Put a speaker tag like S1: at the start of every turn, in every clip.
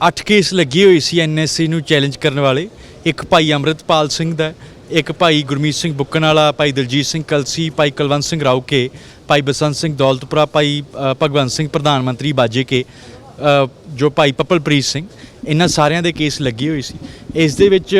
S1: 8 case ਲੱਗੇ ਹੋਏ ਸੀ NSC ਨੂੰ ਚੈਲੰਜ ਕਰਨ ਵਾਲੇ। ਇੱਕ ਭਾਈ ਅੰਮ੍ਰਿਤਪਾਲ ਸਿੰਘ ਦਾ, ਇੱਕ ਭਾਈ ਗੁਰਮੀਤ ਸਿੰਘ ਬੁੱਕਣ ਵਾਲਾ, ਭਾਈ ਦਲਜੀਤ ਸਿੰਘ ਕਲਸੀ, ਭਾਈ ਕੁਲਵੰਤ ਸਿੰਘ ਰਾਉਕੇ, ਭਾਈ ਬਸੰਤ ਸਿੰਘ ਦੌਲਤਪੁਰਾ, ਭਾਈ ਭਗਵੰਤ ਸਿੰਘ ਪ੍ਰਧਾਨ ਮੰਤਰੀ ਬਾਜੇ ਕੇ ਜੋ ਭਾਈ ਪਪਲਪ੍ਰੀਤ ਸਿੰਘ, ਇਹਨਾਂ ਸਾਰਿਆਂ ਦੇ ਕੇਸ ਲੱਗੇ ਹੋਏ ਸੀ। ਇਸ ਦੇ ਵਿੱਚ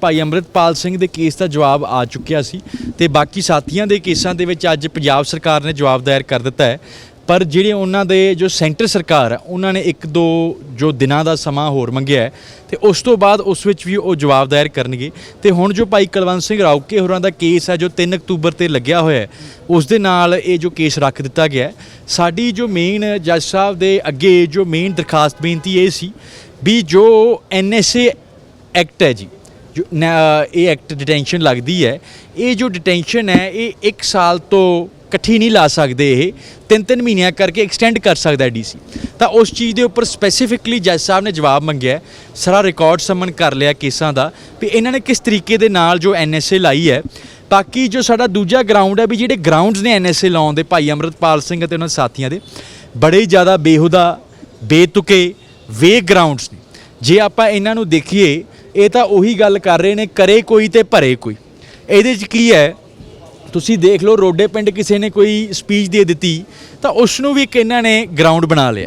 S1: ਭਾਈ ਅੰਮ੍ਰਿਤਪਾਲ ਸਿੰਘ ਦੇ ਕੇਸ ਦਾ ਜਵਾਬ ਆ ਚੁੱਕਿਆ ਸੀ ਤੇ ਬਾਕੀ ਸਾਥੀਆਂ ਦੇ ਕੇਸਾਂ ਦੇ ਵਿੱਚ ਅੱਜ ਪੰਜਾਬ ਸਰਕਾਰ ਨੇ ਜਵਾਬ ਦਾਇਰ ਕਰ ਦਿੱਤਾ ਹੈ। ਪਰ ਜਿਹੜੇ ਉਹਨਾਂ ਦੇ ਜੋ ਸੈਂਟਰ ਸਰਕਾਰ ਹੈ ਉਹਨਾਂ ਨੇ ਇੱਕ ਦੋ ਜੋ ਦਿਨਾਂ ਦਾ ਸਮਾਂ ਹੋਰ ਮੰਗਿਆ ਹੈ ਤੇ ਉਸ ਤੋਂ ਬਾਅਦ ਉਸ ਵਿੱਚ ਵੀ ਉਹ ਜਵਾਬ ਦਾਇਰ ਕਰਨਗੇ। ਤੇ ਹੁਣ ਜੋ ਭਾਈ ਕੁਲਵੰਤ ਸਿੰਘ ਰਾਉਕੇ ਹੋਰਾਂ ਦਾ ਕੇਸ ਹੈ ਜੋ 3 ਅਕਤੂਬਰ ਤੇ ਲੱਗਿਆ ਹੋਇਆ ਹੈ, ਉਸ ਦੇ ਨਾਲ ਇਹ ਜੋ ਕੇਸ ਰੱਖ ਦਿੱਤਾ ਗਿਆ ਸਾਡੀ ਜੋ ਮੇਨ ਜੱਜ ਸਾਹਿਬ ਦੇ ਅੱਗੇ ਜੋ ਮੇਨ ਦਰਖਾਸਤ ਬੇਨਤੀ ਇਹ ਸੀ ਵੀ ਜੋ ਐਨਐਸਏ ਐਕਟ ਹੈ ਜੀ, ਜੋ ਨ- ਇਹ ਐਕਟ ਡਿਟੈਂਸ਼ਨ ਲੱਗਦੀ ਹੈ, ਇਹ ਜੋ ਡਿਟੈਂਸ਼ਨ ਹੈ, ਇਹ 1 ਸਾਲ ਤੋਂ ਇਕੱਠੀ ਨਹੀਂ ਲਾ ਸਕਦੇ ਇਹ ਤਿੰਨ ਤਿੰਨ ਮਹੀਨਿਆਂ ਕਰਕੇ ਐਕਸਟੈਂਡ ਕਰ ਸਕਦਾ ਹੈ ਡੀਸੀ ਤਾਂ ਉਸ ਚੀਜ਼ ਦੇ ਉੱਪਰ ਸਪੈਸੀਫਿਕਲੀ ਜੱਜ ਸਾਹਿਬ ਨੇ ਜਵਾਬ ਮੰਗਿਆ ਸਾਰਾ ਰਿਕਾਰਡ ਸਮਨ ਕਰ ਲਿਆ ਕੇਸਾਂ ਦਾ, ਵੀ ਇਹਨਾਂ ਨੇ ਕਿਸ ਤਰੀਕੇ ਦੇ ਨਾਲ ਜੋ ਐਨਐਸਏ ਲਾਈ ਹੈ। ਬਾਕੀ ਜੋ ਸਾਡਾ ਦੂਜਾ ਗਰਾਊਂਡ ਹੈ ਵੀ ਜਿਹੜੇ ਗਰਾਊਂਡਸ ਨੇ ਐਨਐਸਏ ਲਾਉਣ ਦੇ, ਭਾਈ ਅਮਰਤਪਾਲ ਸਿੰਘ ਅਤੇ ਉਹਨਾਂ ਸਾਥੀਆਂ ਦੇ, ਬੜੇ ਜ਼ਿਆਦਾ ਬੇਹੁਦਾ, ਬੇਤੁਕੇ ਵੇ ਗਰਾਊਂਡਸ ਨੇ। ਜੇ ਆਪਾਂ ਇਹਨਾਂ ਨੂੰ ਦੇਖੀਏ, ਇਹ ਤਾਂ ਉਹੀ ਗੱਲ ਕਰ ਰਹੇ ਨੇ, ਕਰੇ ਕੋਈ ਤੇ ਭਰੇ ਕੋਈ। ਇਹਦੇ 'ਚ ਕੀ ਹੈ ਤੁਸੀਂ ਦੇਖ ਲਓ, ਰੋਡੇ ਪਿੰਡ ਕਿਸੇ ਨੇ ਕੋਈ ਸਪੀਚ ਦੇ ਦਿੱਤੀ, ਤਾਂ ਉਸ ਨੂੰ ਵੀ ਇੱਕ ਇਹਨਾਂ ਨੇ ਗਰਾਊਂਡ ਬਣਾ ਲਿਆ।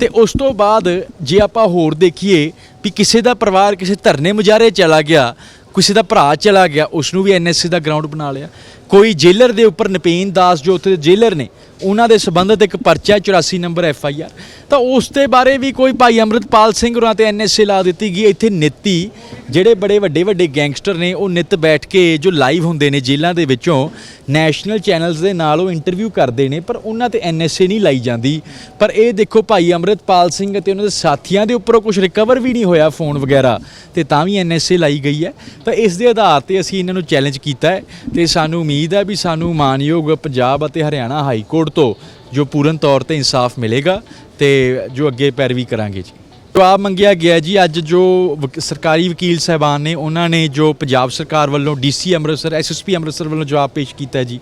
S1: ਤੇ ਉਸ ਤੋਂ ਬਾਅਦ ਜੇ ਆਪਾਂ ਹੋਰ ਦੇਖੀਏ ਵੀ ਕਿਸੇ ਦਾ ਪਰਿਵਾਰ ਕਿਸੇ ਧਰਨੇ ਮੁਜ਼ਾਹਰੇ ਚਲਾ ਗਿਆ, ਕਿਸੇ ਦਾ ਭਰਾ ਚਲਾ ਗਿਆ ਉਸ ਨੂੰ ਵੀ ਐਨਐਸਸੀ ਦਾ ਗਰਾਊਂਡ ਬਣਾ ਲਿਆ। ਕੋਈ ਜੇਲਰ ਦੇ ਉੱਪਰ ਨਪੀਨ ਦਾਸ ਜੋ ਉੱਥੇ ਦੇ ਜੇਲਰ ਨੇ, ਉਹਨਾਂ ਦੇ ਸੰਬੰਧਿਤ ਇੱਕ ਪਰਚਾ 84 ਨੰਬਰ ਐਫ ਆਈ ਆਰ। ਤਾਂ ਉਸ ਦੇ ਬਾਰੇ ਵੀ ਕੋਈ ਭਾਈ ਅੰਮ੍ਰਿਤਪਾਲ ਸਿੰਘ ਉਹਨਾਂ ਤੇ ਐਨਐਸਏ ਲਾ ਦਿੱਤੀ ਗਈ ਇੱਥੇ ਨਿੱਤੀ, ਜਿਹੜੇ ਬੜੇ ਵੱਡੇ ਵੱਡੇ ਗੈਂਗਸਟਰ ਨੇ, ਉਹ ਨਿੱਤ ਬੈਠ ਕੇ ਜੋ ਲਾਈਵ ਹੁੰਦੇ ਨੇ ਜੇਲ੍ਹਾਂ ਦੇ ਵਿੱਚੋਂ, ਨੈਸ਼ਨਲ ਚੈਨਲਸ ਦੇ ਨਾਲ ਉਹ ਇੰਟਰਵਿਊ ਕਰਦੇ ਨੇ, ਪਰ ਉਹਨਾਂ ਤੇ ਐਨਐਸਏ ਨਹੀਂ ਲਾਈ ਜਾਂਦੀ। ਪਰ ਇਹ ਦੇਖੋ ਭਾਈ ਅੰਮ੍ਰਿਤਪਾਲ ਸਿੰਘ ਅਤੇ ਉਹਨਾਂ ਦੇ ਸਾਥੀਆਂ ਦੇ ਉੱਪਰੋਂ ਕੁਝ ਰਿਕਵਰ ਵੀ ਨਹੀਂ ਹੋਇਆ ਫੋਨ ਵਗੈਰਾ, ਤੇ ਤਾਂ ਵੀ ਐਨਐਸਏ ਲਾਈ ਗਈ ਹੈ। ਤਾਂ ਇਸ ਦੇ ਆਧਾਰ ਤੇ ਅਸੀਂ ਇਹਨਾਂ ਨੂੰ ਚੈਲੰਜ ਕੀਤਾ ਹੈ, ਤੇ ਸਾਨੂੰ ਉਮੀਦ ਹੈ ਵੀ ਸਾਨੂੰ ਮਾਨਯੋਗ ਪੰਜਾਬ ਅਤੇ ਹਰਿਆਣਾ ਹਾਈ ਕੋਰਟ ਤੋਂ ਜੋ ਪੂਰਨ ਤੌਰ ਤੇ ਇਨਸਾਫ ਮਿਲੇਗਾ ਤੇ ਜੋ ਅੱਗੇ ਪੈਰਵੀ ਕਰਾਂਗੇ ਜੀ। ਜਵਾਬ ਮੰਗਿਆ ਗਿਆ ਜੀ, ਅੱਜ ਜੋ ਵਕ- ਸਰਕਾਰੀ ਵਕੀਲ ਸਾਹਿਬਾਨ ਨੇ, ਉਹਨਾਂ ਨੇ ਜੋ ਪੰਜਾਬ ਸਰਕਾਰ ਵੱਲੋਂ ਡੀਸੀ ਅੰਮ੍ਰਿਤਸਰ ਐਸਐਸਪੀ ਅੰਮ੍ਰਿਤਸਰ ਵੱਲੋਂ ਜਵਾਬ ਪੇਸ਼ ਕੀਤਾ ਜੀ।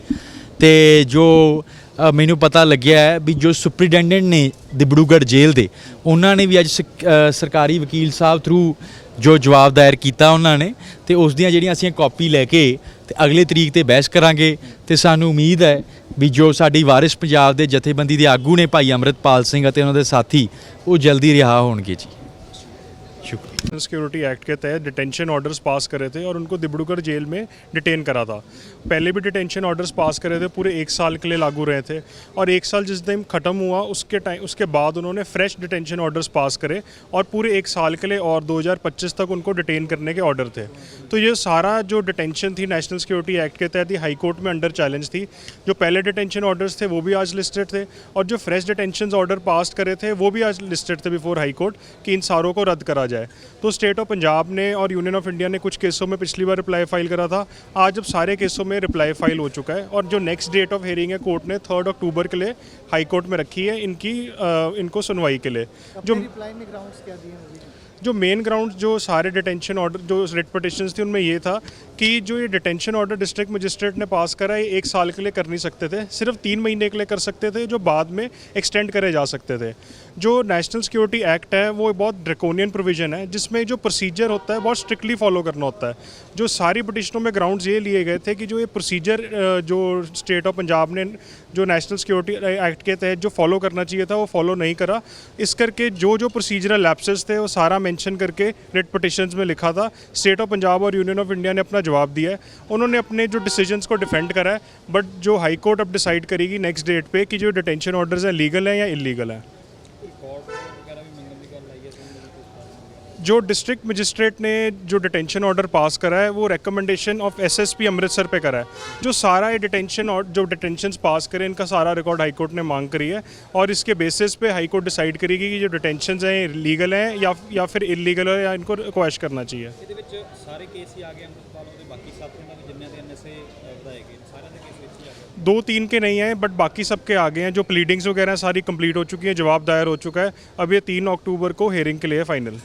S1: ਤੇ ਜੋ ਮੈਨੂੰ ਪਤਾ ਲੱਗਿਆ ਹੈ ਵੀ ਜੋ ਸੁਪਰੀਡੈਂਡੈਂਟ ਨੇ ਦਿਬੜੂਗੜ੍ਹ ਜੇਲ੍ਹ ਦੇ, ਉਹਨਾਂ ਨੇ ਵੀ ਅੱਜ ਸਕ- ਸਰਕਾਰੀ ਵਕੀਲ ਸਾਹਿਬ ਥਰੂ ਜੋ ਜਵਾਬ ਦਾਇਰ ਕੀਤਾ ਉਹਨਾਂ ਨੇ, ਤੇ ਉਸ ਦੀਆਂ ਜਿਹੜੀਆਂ ਅਸੀਂ ਕਾਪੀ ਲੈ ਕੇ ਤੇ ਅਗਲੇ ਤਰੀਕ ਤੇ ਬਹਿਸ ਕਰਾਂਗੇ ਤੇ ਸਾਨੂੰ ਉਮੀਦ ਹੈ ਵੀ ਜੋ ਸਾਡੀ ਵਾਰਿਸ ਪੰਜਾਬ ਦੇ ਜਥੇਬੰਦੀ ਦੇ ਆਗੂ ਨੇ ਭਾਈ ਅਮਰਿਤਪਾਲ ਸਿੰਘ ਅਤੇ ਉਹਨਾਂ ਦੇ ਸਾਥੀ, ਉਹ ਜਲਦੀ ਰਿਹਾ ਹੋਣਗੇ ਜੀ। ਸ਼ੁਕਰੀਆ।
S2: सिक्योरिटी एक्ट के तहत डिटेंशन ऑर्डर्स पास करे थे और उनको दिब्रुगढ़ जेल में डिटेन करा था। पहले भी डिटेंशन ऑर्डर्स पास करे थे, पूरे एक साल के लिए लागू रहे थे और एक साल जिस दिन ख़त्म हुआ, उसके टाइम उसके बाद उन्होंने फ्रेश डिटेंशन ऑर्डर्स पास करे और पूरे एक साल के लिए और 2025 तक उनको डिटेन करने के ऑर्डर थे। तो ये सारा जो डिटेंशन थी नेशनल सिक्योरिटी एक्ट के तहत ही हाईकोर्ट में अंडर चैलेंज थी। जो पहले डिटेंशन ऑर्डर्स थे, वो भी आज लिस्टेड थे और जो फ्रेश डिटेंशन ऑर्डर पास करे थे, वो भी आज लिस्टेड थे बिफोर हाईकोर्ट कि इन सारों को रद्द करा जाए। तो स्टेट ऑफ़ पंजाब ने और यूनियन ऑफ़ इंडिया ने कुछ केसों में पिछली बार रिप्लाई फ़ाइल करा था। आज अब सारे केसों में रिप्लाई फ़ाइल हो चुका है और जो नेक्स्ट डेट ऑफ़ हेयरिंग है कोर्ट ने थर्ड अक्टूबर के लिए हाई कोर्ट में रखी है इनकी अ, इनको सुनवाई के लिए। जो जो मेन ग्राउंड जो सारे डिटेंशन ऑर्डर जो रिट पटिशन थी उनमें ये था कि जो ये डिटेंशन ऑर्डर डिस्ट्रिक्ट मजिस्ट्रेट ने पास करा ये एक साल के लिए कर नहीं सकते थे सिर्फ़ तीन महीने के लिए कर सकते थे जो बाद में एक्सटेंड करे जा सकते थे। जो नेशनल सिक्योरिटी एक्ट है, वो बहुत ड्रेकोनियन प्रोविज़न है, जिसमें जो प्रोसीजर होता है, बहुत स्ट्रिक्टली फॉलो करना होता है। जो सारी पटिशनों में ग्राउंड्स ये लिए गए थे कि जो ये प्रोसीजर जो स्टेट ऑफ़ पंजाब ने जो नेशनल सिक्योरिटी एक्ट के तहत जो फॉलो करना चाहिए था, वो फॉलो नहीं करा। इस करके जो जो प्रोसीजरल लैप्सेस थे, वो सारा मेंशन करके रिट पटिशन में लिखा था। स्टेट ऑफ़ पंजाब और यूनियन ऑफ़ इंडिया ने अपना जवाब दिया है। उन्होंने अपने जो डिसीजंस को डिफेंड करा है बट जो हाई कोर्ट अब डिसाइड करेगी नेक्स्ट डेट पे कि जो डिटेंशन ऑर्डर्स हैं लीगल हैं या इलीगल हैं। जो डिस्ट्रिक्ट मजिस्ट्रेट ने जो डिटेंशन ऑर्डर पास करा है वो रिकमेंडेशन ऑफ़ एसएसपी अमृतसर पे करा है। जो सारा ये डिटेंशन और जो डिटेंशन पास करें इनका सारा रिकॉर्ड हाईकोर्ट ने मांग करी है और इसके बेसिस पे हाईकोर्ट डिसाइड करेगी कि जो डिटेंशन हैं लीगल हैं या या फिर इलीगल है या इनको रिक्वेस्ट करना चाहिए। दो तीन के नहीं हैं बट बाकी सब के आ गए हैं जो प्लीडिंग्स वगैरह सारी कंप्लीट हो चुकी हैं जवाब दायर हो चुका है। अब ये तीन अक्टूबर को हेयरिंग के लिए फाइनल